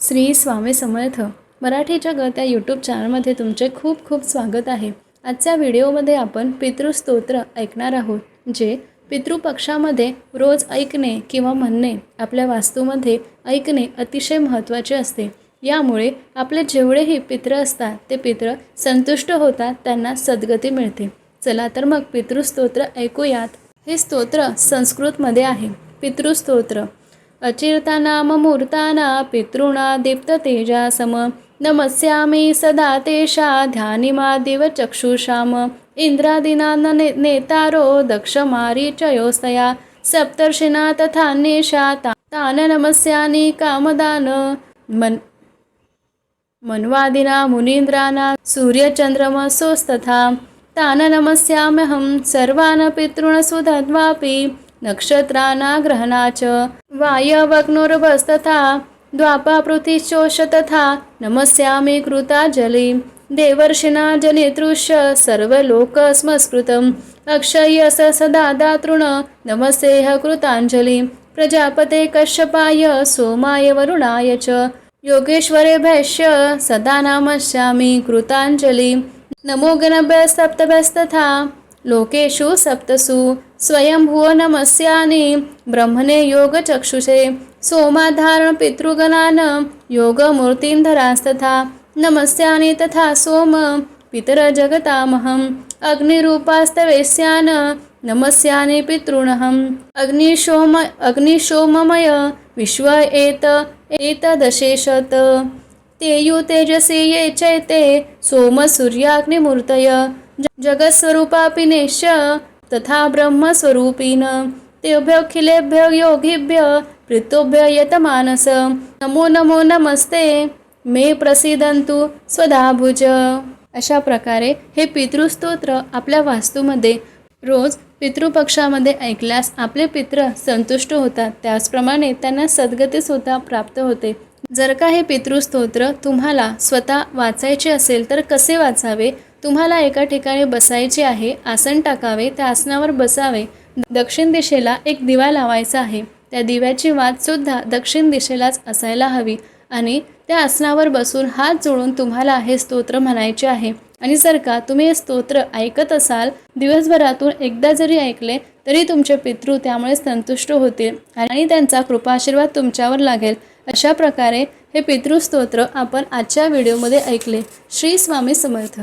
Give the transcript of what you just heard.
श्री स्वामी समर्थ. मराठी जगत या यूट्यूब चॅनलमध्ये तुमचे खूप खूप स्वागत आहे. आजच्या व्हिडिओमध्ये आपण पितृस्तोत्र ऐकणार आहोत जे पितृपक्षामध्ये रोज ऐकणे किंवा म्हणणे आपल्या वास्तूमध्ये ऐकणे अतिशय महत्त्वाचे असते. यामुळे आपले जेवढेही पित्र असतात ते पित्र संतुष्ट होतात त्यांना सद्गती मिळते. चला तर मग पितृस्तोत्र ऐकूयात. हे स्तोत्र संस्कृतमध्ये आहे. पितृस्तोत्र. अचिरतानाममूर्ताना पितॄणा दीप्ततेजासम नमस्यामि सदा तेषा ध्यानिमादिव चक्षुषाम. इंद्रादिना न ने नेतारो दक्षमारीचयोस्तया सप्तर्षिणा तथान्येषा ता तान नमस्यानि कामदान. मन मन्वादिना मुनीन्द्राना सूर्यचन्द्रमसोस्तथा. तान नमस्याम्यहं सर्वान् पितॄन् सुधद्वापि नक्षत्राणा ग्रहणा च. वायवग्नोर्भस्तथा द्वापापृथिश्चोष तथा नमस्यामि कृताजलि। देवर्षिणा जनेतृष्य सर्वलोकस्मस्कृतम् अक्षय्यस सदा दातृण नमस्तेह कृताञ्जलि। प्रजापते कश्यपाय सोमाय वरुणाय च। योगेश्वरे भैष्य सदा नामस्यामि कृताञ्जलि। नमो गणभ्य सप्तभ्यस्तथा लोकेषु सप्तसु स्वयंभुव नमस्यानि ब्रह्मणे योगचक्षुषे सोमाधारणपितृगणान् योगमूर्तिन्धरास्तथा नमस्यानि तथा सोम पितरजगतामहम् अग्निरूपास्तवेस्यान् नमस्यानि पितॄणहम्। अग्निशोम अग्निशोममय विश्व एत एतदशेषत। तेयु तेजसि ये चैते सोमसूर्याग्निमूर्तय ज- तथा नेश्य तेभ्य ब्रह्मस्वरूपिण तेभ्योऽखिलेभ्यो योगिभ्य प्रीतोभ्य यतमानस। नमो नमो नमस्ते। मे प्रसिदंतु स्वदाभुज। अशा प्रकारे हे पितृस्तोत्र आपल्या वास्तूमध्ये रोज पितृपक्षामध्ये ऐकल्यास आपले पित्र संतुष्ट होतात. त्याचप्रमाणे त्यांना सद्गतीसुद्धा प्राप्त होते. जर का हे पितृस्तोत्र तुम्हाला स्वतः वाचायचे असेल तर कसे वाचावे? तुम्हाला एका ठिकाणी बसायचे आहे आसन टाकावे त्या आसनावर बसावे. दक्षिण दिशेला एक दिवा लावायचा आहे. त्या दिव्याची वातसुद्धा दक्षिण दिशेलाच असायला हवी आणि त्या आसनावर बसून हात जोडून तुम्हाला हे स्तोत्र म्हणायचे आहे. आणि जर का तुम्ही हे स्तोत्र ऐकत असाल दिवसभरातून एकदा जरी ऐकले तरी तुमचे पितृ त्यामुळे संतुष्ट होतील आणि त्यांचा कृपाशीर्वाद तुमच्यावर लागेल. अशा प्रकारे हे पितृस्तोत्र आपण आजच्या व्हिडिओमध्ये ऐकले. श्री स्वामी समर्थ.